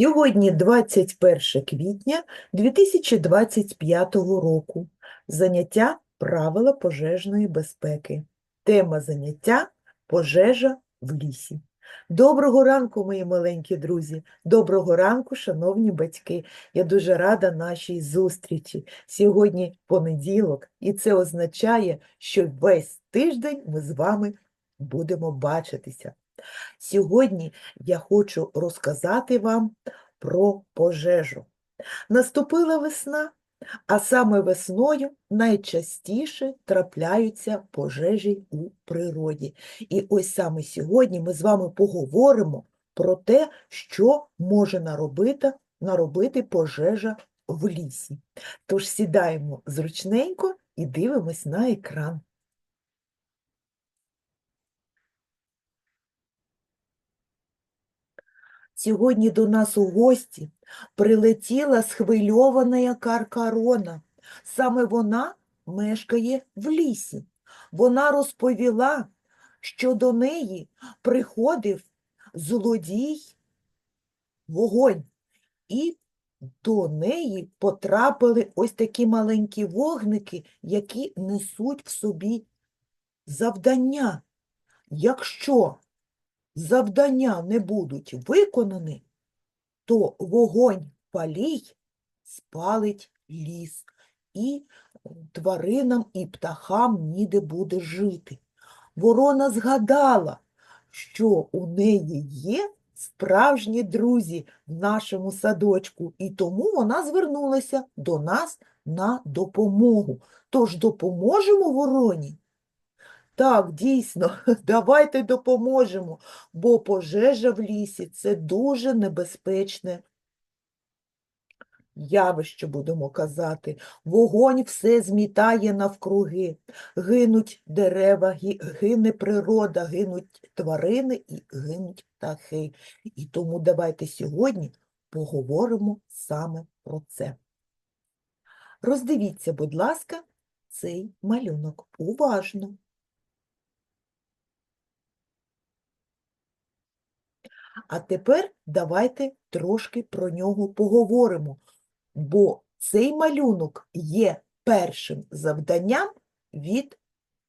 Сьогодні 21 квітня 2025 року. Заняття правила пожежної безпеки. Тема заняття пожежа в лісі. Доброго ранку, мої маленькі друзі. Доброго ранку, шановні батьки. Я дуже рада нашій зустрічі. Сьогодні понеділок, і це означає, що весь тиждень ми з вами будемо бачитися. Сьогодні я хочу розказати вам про пожежу. Наступила весна, а саме весною найчастіше трапляються пожежі у природі. І ось саме сьогодні ми з вами поговоримо про те, що може наробити, наробити пожежа в лісі. Тож сідаємо зручненько і дивимось на екран. Сьогодні до нас у гості прилетіла схвильована Каркарона. Саме вона мешкає в лісі. Вона розповіла, що до неї приходив злодій вогонь, і до неї потрапили ось такі маленькі вогники, які несуть в собі завдання. Якщо завдання не будуть виконані, то вогонь палій спалить ліс, і тваринам і птахам ніде буде жити. Ворона згадала, що у неї є справжні друзі в нашому садочку, і тому вона звернулася до нас на допомогу. Тож допоможемо вороні? Так, дійсно, давайте допоможемо, бо пожежа в лісі це дуже небезпечне явище, будемо казати. Вогонь все змітає навкруги, гинуть дерева, гине природа, гинуть тварини і гинуть птахи. І тому давайте сьогодні поговоримо саме про це. Роздивіться, будь ласка, цей малюнок уважно. А тепер давайте трошки про нього поговоримо, бо цей малюнок є першим завданням від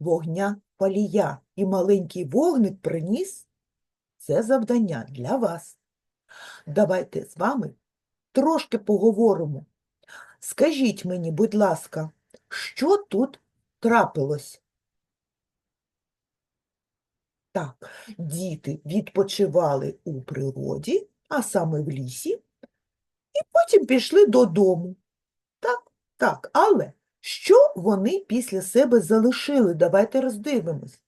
вогня палія. І маленький вогник приніс це завдання для вас. Давайте з вами трошки поговоримо. Скажіть мені, будь ласка, що тут трапилось? Так, діти відпочивали у природі, а саме в лісі, і потім пішли додому. Так, так, але що вони після себе залишили? Давайте роздивимось.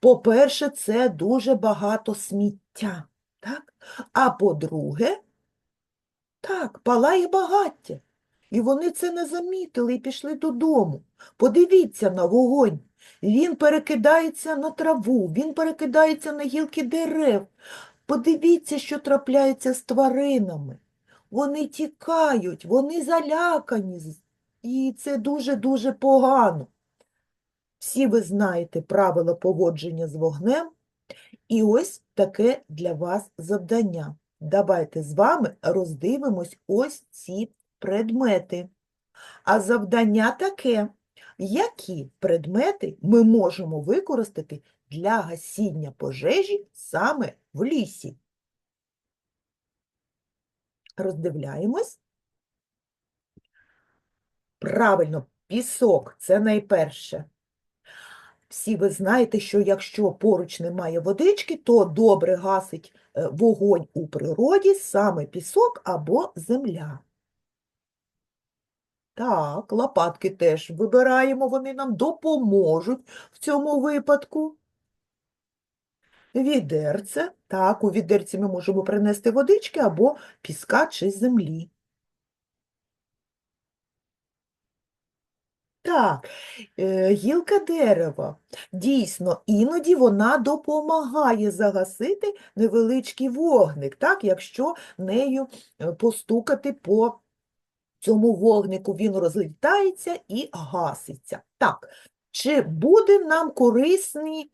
По-перше, це дуже багато сміття, так? А по-друге, так, палає багаття. І вони це не замітили і пішли додому. Подивіться на вогонь. Він перекидається на траву, він перекидається на гілки дерев. Подивіться, що трапляється з тваринами. Вони тікають, вони залякані, і це дуже-дуже погано. Всі ви знаєте правила поводження з вогнем, і ось таке для вас завдання. Давайте з вами роздивимось ось ці предмети. А завдання таке, які предмети ми можемо використати для гасіння пожежі саме в лісі? Роздивляємось. Правильно, пісок це найперше. Всі ви знаєте, що якщо поруч немає водички, то добре гасить е, вогонь у природі саме пісок або земля. Так, лопатки теж вибираємо, вони нам допоможуть в цьому випадку. Відерце. Так, у відерці ми можемо принести водички або піска чи землі. Так, е, гілка дерева. Дійсно, іноді вона допомагає загасити невеличкий вогник, так, якщо нею е, постукати по цьому вогнику, він розлітається і гаситься. Так, чи буде нам корисні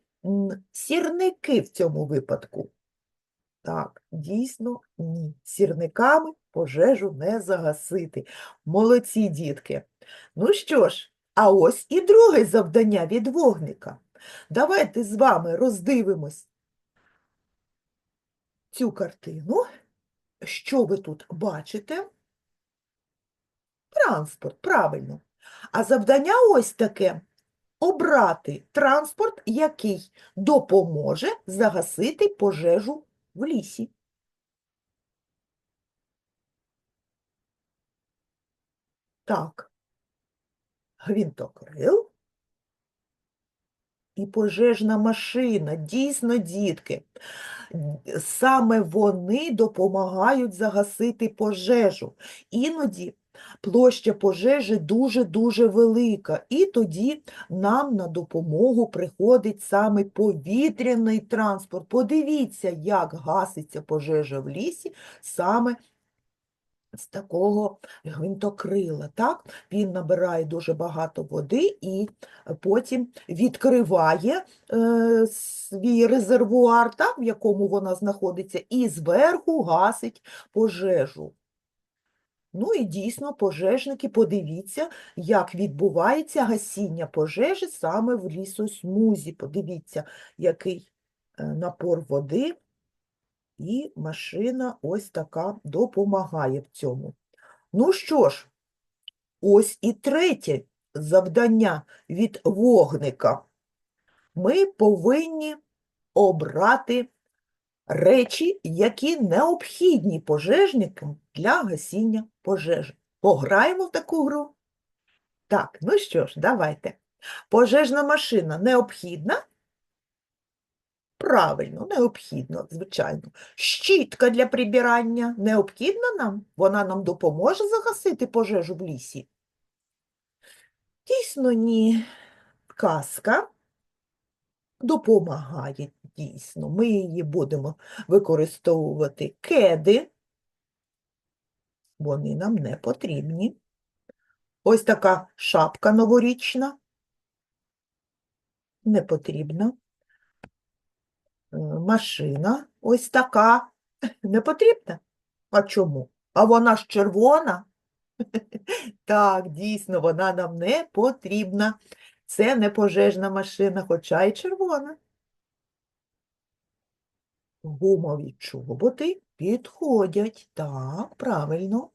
сірники в цьому випадку? Так, дійсно, ні. Сірниками пожежу не загасити. Молодці, дітки. Ну що ж, а ось і друге завдання від вогника. Давайте з вами роздивимось цю картину. Що ви тут бачите? Транспорт, правильно. А завдання ось таке обрати транспорт, який допоможе загасити пожежу в лісі. Так, гвинтокрил і пожежна машина. Дійсно, дітки, саме вони допомагають загасити пожежу. Іноді площа пожежі дуже-дуже велика, і тоді нам на допомогу приходить саме повітряний транспорт. Подивіться, як гаситься пожежа в лісі саме з такого гвинтокрила. Так? Він набирає дуже багато води і потім відкриває е, свій резервуар, так, в якому вона знаходиться, і зверху гасить пожежу. Ну і дійсно, пожежники, подивіться, як відбувається гасіння пожежі саме в лісосмузі. Подивіться, який е, напор води, і машина ось така допомагає в цьому. Ну що ж, ось і третє завдання від вогника. Ми повинні обрати речі, які необхідні пожежникам для гасіння пожежі. Пограємо в таку гру? Так, ну що ж, давайте. Пожежна машина необхідна? Правильно, необхідно, звичайно. Щітка для прибирання необхідна нам? Вона нам допоможе загасити пожежу в лісі? Дійсно, ні. Каска допомагає дійсно. Ми її будемо використовувати кеди. Вони нам не потрібні. Ось така шапка новорічна. Не потрібна. Е, Машина ось така. Не потрібна? А чому? А вона ж червона? Так, дійсно, вона нам не потрібна. Це не пожежна машина, хоча й червона. Гумові чоботи підходять. Так, правильно.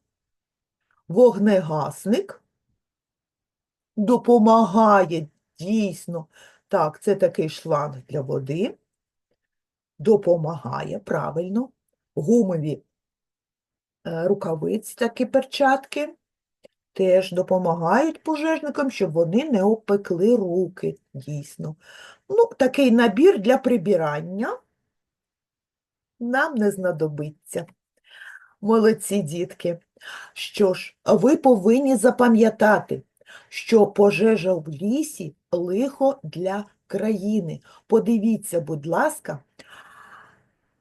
Вогнегасник допомагає дійсно. Так, це такий шланг для води. Допомагає, правильно. Гумові е, рукавиці, такі перчатки, теж допомагають пожежникам, щоб вони не обпекли руки, дійсно. Ну, такий набір для прибирання нам не знадобиться. Молодці, дітки. Що ж, ви повинні запам'ятати, що пожежа в лісі – лихо для країни. Подивіться, будь ласка,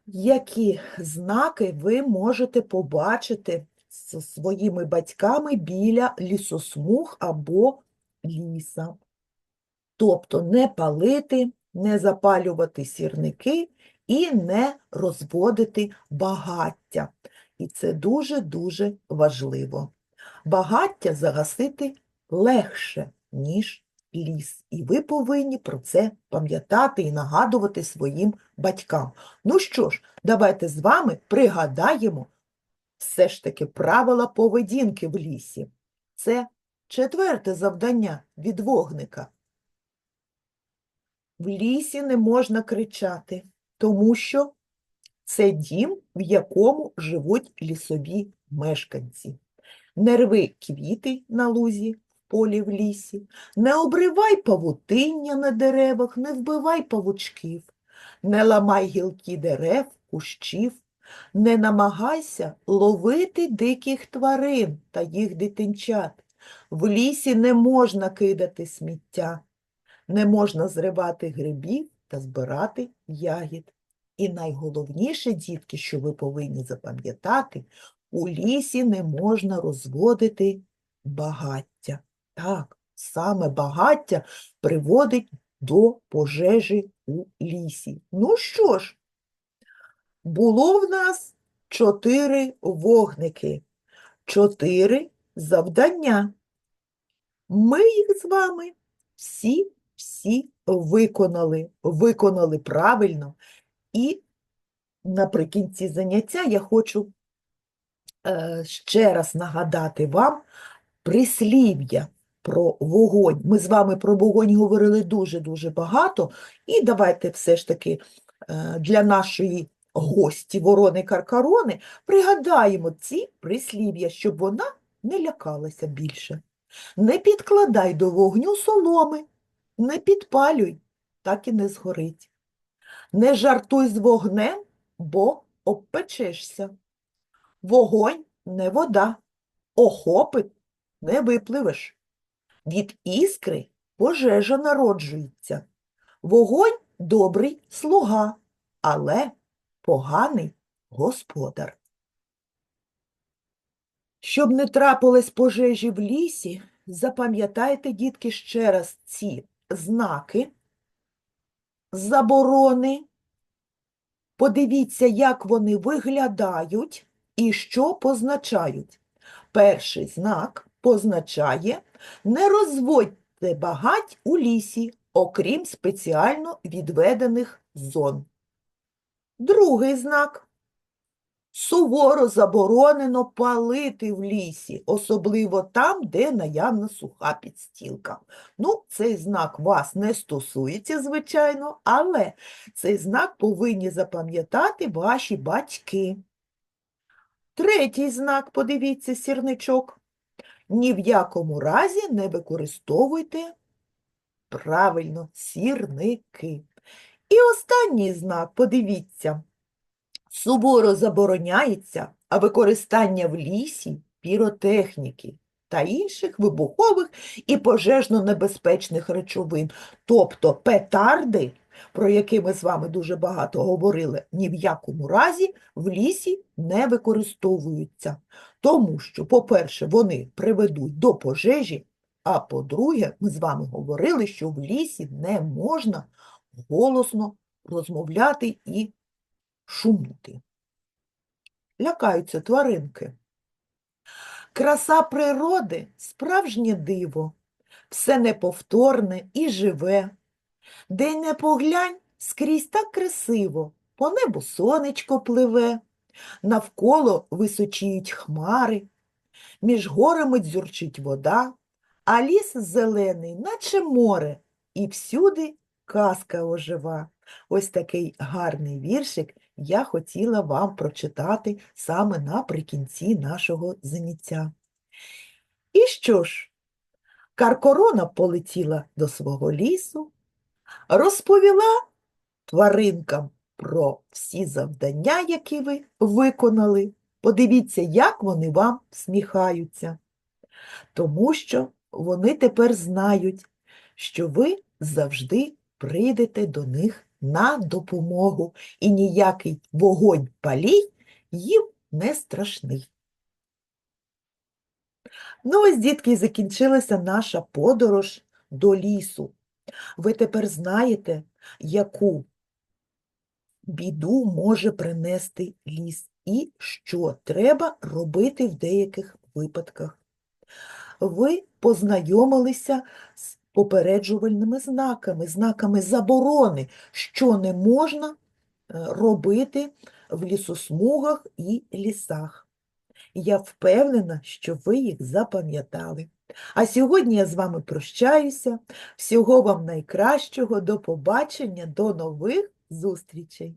які знаки ви можете побачити зі своїми батьками біля лісосмуг або ліса. Тобто не палити, не запалювати сірники і не розводити багаття. І це дуже-дуже важливо. Багаття загасити легше, ніж ліс. І ви повинні про це пам'ятати і нагадувати своїм батькам. Ну що ж, давайте з вами пригадаємо все ж таки правила поведінки в лісі. Це четверте завдання від вогника. В лісі не можна кричати, тому що це дім, в якому живуть лісові мешканці. Не рви квіти на лузі, в полі в лісі, не обривай павутиння на деревах, не вбивай павучків, не ламай гілки дерев, кущів, не намагайся ловити диких тварин та їх дитинчат. В лісі не можна кидати сміття, не можна зривати грибів та збирати ягід. І найголовніше, дітки, що ви повинні запам'ятати, у лісі не можна розводити багаття. Так, саме багаття приводить до пожежі у лісі. Ну що ж, було в нас чотири вогники, чотири завдання. Ми їх з вами всі, всі виконали, виконали правильно. І наприкінці заняття я хочу е, ще раз нагадати вам прислів'я про вогонь. Ми з вами про вогонь говорили дуже-дуже багато, і давайте все ж таки е, для нашої гості ворони Каркарони пригадаємо ці прислів'я, щоб вона не лякалася більше. Не підкладай до вогню соломи, не підпалюй, так і не згорить. Не жартуй з вогнем, бо обпечешся. Вогонь не вода, охопить не випливеш. Від іскри пожежа народжується. Вогонь добрий слуга, але поганий господар. Щоб не трапилось пожежі в лісі, запам'ятайте, дітки, ще раз ці знаки, заборони. Подивіться, як вони виглядають і що позначають. Перший знак позначає не розводьте багать у лісі, окрім спеціально відведених зон. Другий знак суворо заборонено палити в лісі, особливо там, де наявна суха підстілка. Ну, цей знак вас не стосується, звичайно, але цей знак повинні запам'ятати ваші батьки. Третій знак, подивіться, сірничок. Ні в якому разі не використовуйте правильно сірники. І останній знак, подивіться, суворо забороняється а використання в лісі піротехніки та інших вибухових і пожежно-небезпечних речовин, тобто петарди, про які ми з вами дуже багато говорили, ні в якому разі в лісі не використовуються. Тому що, по-перше, вони приведуть до пожежі, а по-друге, ми з вами говорили, що в лісі не можна голосно розмовляти і шумити. Лякаються тваринки. Краса природи справжнє диво, все неповторне і живе. Де не поглянь, скрізь так красиво, по небу сонечко пливе, навколо височіють хмари, між горами дзюрчить вода, а ліс зелений, наче море, і всюди казка ожива. Ось такий гарний віршик я хотіла вам прочитати саме наприкінці нашого заняття. І що ж, Каркорона полетіла до свого лісу, розповіла тваринкам про всі завдання, які ви виконали. Подивіться, як вони вам всміхаються, тому що вони тепер знають, що ви завжди прийдете до них на допомогу, і ніякий вогонь палій їм не страшний. Ну, ось, дітки, закінчилася наша подорож до лісу. Ви тепер знаєте, яку біду може принести ліс і що треба робити в деяких випадках. Ви познайомилися з попереджувальними знаками, знаками заборони, що не можна е, робити в лісосмугах і лісах. Я впевнена, що ви їх запам'ятали. А сьогодні я з вами прощаюся. Всього вам найкращого, до побачення, до нових зустрічей!